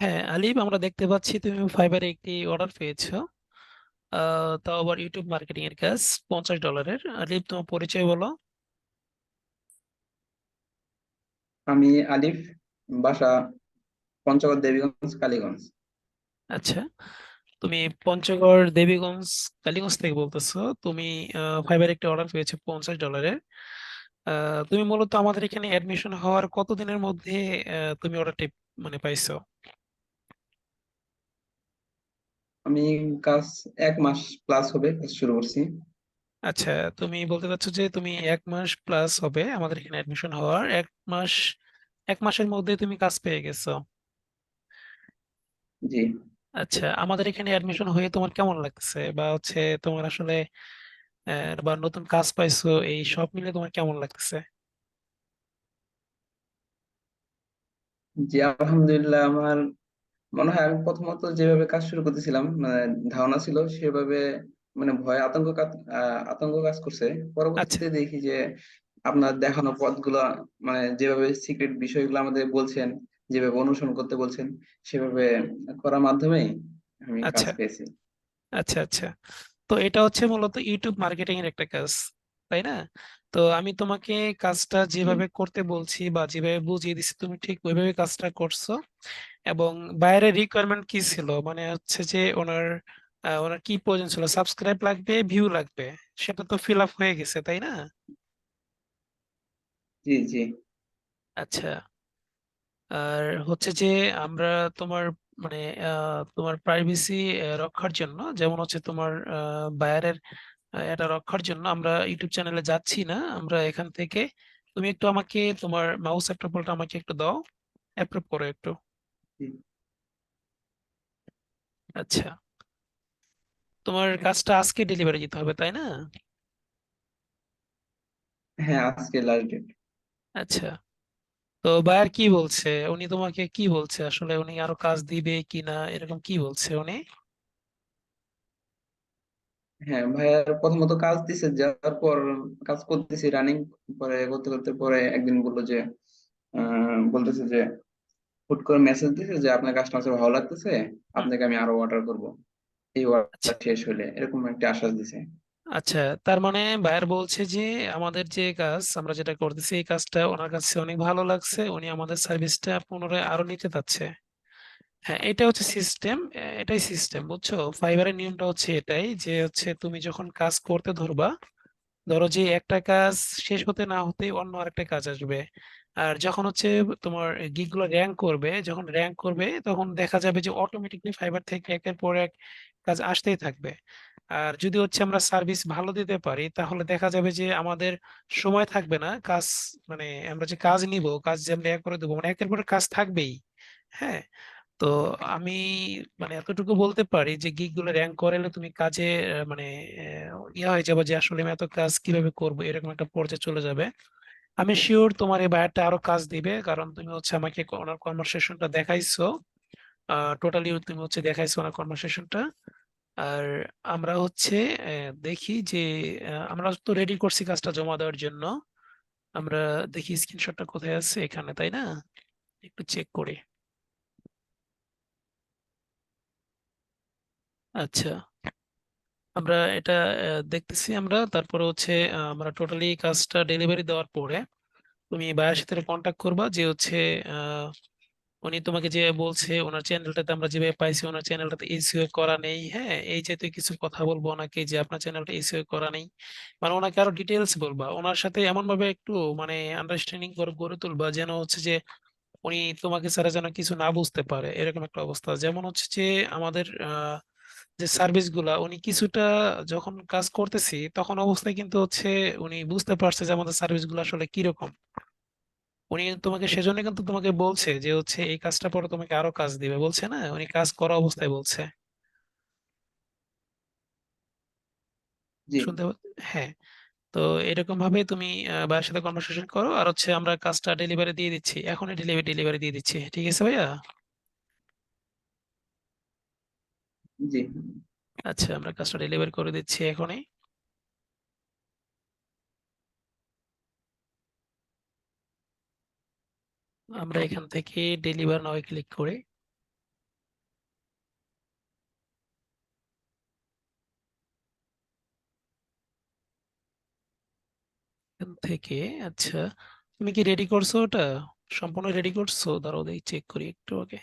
হ্যাঁ আলিফ আমরা দেখতে পাচ্ছি তুমি ফাইবারে একটি অর্ডার পেয়েছ। তাও আবার ইউটিউব মার্কেটিং এর কাজ পঞ্চাশ ডলারের আলিফ তোমার পরিচয় বলো। আমি আলিফ বাসা পঞ্চগড় দেবীগঞ্জ কালীগঞ্জ। আচ্ছা তুমি পঞ্চগড় দেবীগঞ্জ কালীগঞ্জ থেকে বলতেছো। তুমি ফাইবারে একটি অর্ডার পেয়েছ পঞ্চাশ ডলারের তুমি মূলত আমাদের এখানে অ্যাডমিশন হওয়ার কতদিনের মধ্যে তুমি অর্ডারটি মানে পাইছো? আমি কাজ এক মাস প্লাস হবে কাজ শুরু করছি। আচ্ছা তুমি বলতে চাচ্ছো যে তুমি এক মাস প্লাস হবে আমাদের এখানে অ্যাডমিশন হওয়ার এক মাস এক মাসের মধ্যে তুমি কাজ পেয়ে গেছো। জি। আচ্ছা আমাদের এখানে অ্যাডমিশন হয়ে তোমার কেমন লাগছে? বা হচ্ছে তোমার আসলে বা নতুন কাজ পাইছো এই সব মিলে তোমার কেমন লাগছে? জি আলহামদুলিল্লাহ আমার মনে হয় আমি প্রথমত যেভাবে কাজ শুরু করতেছিলাম মানে ধারণা ছিল সেভাবে মানে ভয় আতঙ্ক কাজ আহ, আতঙ্ক কাজ করছে। আচ্ছা। পরবর্তীতে দেখি যে আপনার দেখানো পথগুলো মানে যেভাবে সিক্রেট বিষয়গুলো আমাদের বলছেন যেভাবে অনুসরণ করতে বলছেন সেভাবে করার মাধ্যমে আমি কাজ আচ্ছা। পেয়েছি। আচ্ছা আচ্ছা। তো এটা হচ্ছে মূলত ইউটিউব মার্কেটিং এর একটা কাজ তাই না? তো আমি তোমাকে কাজটা জি যেভাবে করতে বলছি বা যেভাবে বুঝিয়ে দিচ্ছি তুমি ঠিক ওইভাবে কাজটা করছ। এবং বাইরের রিকোয়ারমেন্ট কি ছিল? মানে হচ্ছে যে ওনার ওনার কি প্রয়োজন ছিল? সাবস্ক্রাইব লাগবে ভিউ লাগবে সেটা তো ফিল আপ হয়ে গেছে তাই না? জি জি। আচ্ছা। আর হচ্ছে যে আমরা তোমার মানে তোমার প্রাইভেসি রক্ষার জন্য যেমন হচ্ছে তোমার বায়ারের এটা রক্ষার জন্য আমরা ইউটিউব চ্যানেলে যাচ্ছি না আমরা এখান থেকে তুমি একটু আমাকে তোমার মাউস অ্যাপ্রুভালটা আমাকে একটু দাও অ্যাপ্রুভ করো একটু। আচ্ছা। তোমার কাজটা আজকে ডেলিভারি দিতে হবে তাই না? হ্যাঁ আজকে লাস্ট ডেট আচ্ছা। তো বায়ার কি বলছে? উনি তোমাকে কি বলছে আসলে? উনি আরও কাজ দিবে কিনা? এরকম কি বলছে উনি? হ্যাঁ ভাইয়ার প্রথমত কাজ দিছে যাওয়ার পর কাজ করতেছি রানিং পরে করতে করতে পরে একদিন বলল যে বলতেছে যে হুট করে মেসেজ দিছে যে আপনার কাজটা আমার ভালো লাগতেছে আপনাকে আমি আরও অর্ডার করব। এই আচ্ছা। অর্ডার শেষ হলে এরকম একটা আশ্বাস দিছে। আচ্ছা তার মানে বায়ার বলছে যে আমাদের যে কাজ আমরা যেটা করতেছি এই কাজটা ওনার কাছে অনেক ভালো লাগছে উনি আমাদের সার্ভিসটা পুনরায় আরও নিতে চাচ্ছে। হ্যাঁ এটা হচ্ছে সিস্টেম এটাই সিস্টেম বুঝছ? ফাইবারের নিয়মটা হচ্ছে এটাই যে হচ্ছে তুমি যখন কাজ করতে ধরবা ধরো যে একটা কাজ শেষ হতে না হতে অন্য আরেকটা কাজ আসবে। আর যখন হচ্ছে তোমার গিগগুলো র্যাঙ্ক করবে, যখন র্যাঙ্ক করবে, তখন দেখা যাবে যে অটোমেটিকলি ফাইবার থেকে একের পর এক কাজ আসতেই থাকবে। আর যদি হচ্ছে আমরা সার্ভিস ভালো দিতে পারি, তাহলে দেখা যাবে যে আমাদের সময় থাকবে না। কাজ মানে আমরা যে কাজ নিব, কাজ যে আমরা এক করে দেবো মানে একের পর কাজ থাকবেই। হ্যাঁ? তো আমি মানে এতটুকু বলতে পারি যে গিগগুলো র্যাঙ্ক করালে তুমি কাজে মানে ইয়া হয়ে যাবে যে আসলে আমি এত কাজ কীভাবে করব, এরকম একটা পর্যায়ে চলে যাবে। আমি শিওর তোমার এই বায়ারটা আরও কাজ দিবে, কারণ তুমি হচ্ছে আমাকে ওনার কনভারসেশনটা দেখাইছো। টোটালি তুমি হচ্ছে দেখাইছো ওনার কনভারসেশনটা আর আমরা হচ্ছে দেখি যে আমরা তো রেডি করছি কাজটা জমা দেওয়ার জন্য। আমরা দেখি স্ক্রিনশটটা কোথায় আছে এখানে, তাই না? একটু চেক করি। আচ্ছা। আমরা এটা দেখতেছি আমরা। তারপরে হচ্ছে আমরা টোটালি কাজটা ডেলিভারি দেওয়ার পরে তুমি বায়ার সাথে কন্ট্যাক্ট করবা যে হচ্ছে উনি তোমাকে যে বলছে ওনার চ্যানেলটাতে আমরা যেভাবে পাইছি ওনার চ্যানেলটাতে এসইও করা নেই। হ্যাঁ এই যে তুই কিছু কথা বলব ওনাকে যে আপনার চ্যানেলটা এসইও করা নেই। মানে ওনাকে আরও ডিটেলস বলবা। ওনার সাথে এমন ভাবে একটু মানে আন্ডারস্ট্যান্ডিং করে গড়ে তুলবা যেন হচ্ছে যে উনি তোমাকে ছাড়া যেন কিছু না বুঝতে পারে, এরকম একটা অবস্থা। যেমন হচ্ছে যে আমাদের, আহ যে সার্ভিসগুলা উনি কিছুটা যখন কাজ করতেছি তখন অবস্থায় কিন্তু হচ্ছে উনি বুঝতে পারছে যে আমাদের সার্ভিসগুলো আসলে কীরকম। উনি তোমাকে সেজন্য কিন্তু তোমাকে বলছে যে হচ্ছে এই কাজটা পরে তোমাকে আরও কাজ দিবে বলছে না? উনি কাজ করা অবস্থায় বলছে। শুনতে হ্যাঁ। তো এরকম ভাবে তুমি ভাইয়ের সাথে কনভারসেশন করো আর হচ্ছে আমরা কাজটা ডেলিভারি দিয়ে দিচ্ছি। এখনই ডেলিভারি ডেলিভারি দিয়ে দিচ্ছি। ঠিক আছে ভাইয়া? আচ্ছা আমরা কাজটা ডেলিভার করে দিচ্ছি এখনই। আমরা এখান থেকে ডেলিভার নয় ক্লিক করে। এখান থেকে আচ্ছা তুমি কি রেডি করছ ওটা? সম্পূর্ণ রেডি করছ? দাঁড়াও দেখি চেক করি একটু ওকে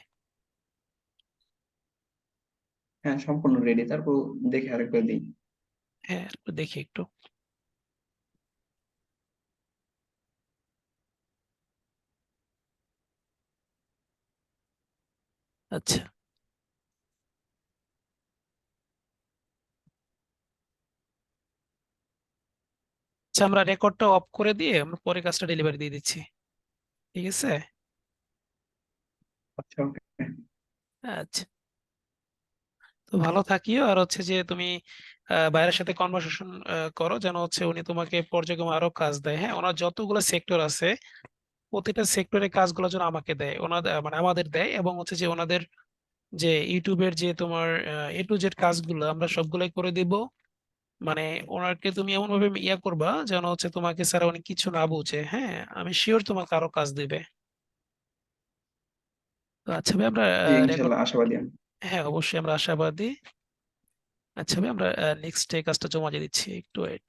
হ্যাঁ সম্পূর্ণ রেডি তারপর দেখে আরেকবার দিই। হ্যাঁ দেখি একটু। আচ্ছা। আচ্ছা আমরা রেকর্ডটা অফ করে দিয়ে আমরা পরে কাজটা ডেলিভারি দিয়ে দিচ্ছি। ঠিক আছে? আচ্ছা আচ্ছা। তো ভালো থাকিও। আর হচ্ছে যে তুমি বাইরের সাথে কনভারসেশন করো। যেন হচ্ছে উনি তোমাকে পর্যায়ক্রমে আরও কাজ দেয়। হ্যাঁ ওনার যতগুলো সেক্টর আছে প্রতিটা সেক্টরের কাজগুলো যেন আমাকে দেয়। ওনাদের মানে আমাদের দেয় এবং হচ্ছে যে ওনাদের যে ইউটিউবের যে তোমার এ টু জেড কাজগুলো আমরা সবগুলাই করে দিব। মানে ওনাকে তুমি এমন ভাবে ইয়া করবা যেন হচ্ছে তোমাকে স্যার উনি কিছু না বুঝে। হ্যাঁ আমি শিওর তোমাকে আরও কাজ দিবে। আচ্ছা ভাই আমরা আশাবাদী হ্যাঁ অবশ্যই আমরা আশাবাদী। আচ্ছা আমি আমরা নেক্সট কাজটা জমা দিয়ে দিচ্ছি। একটু ওয়েট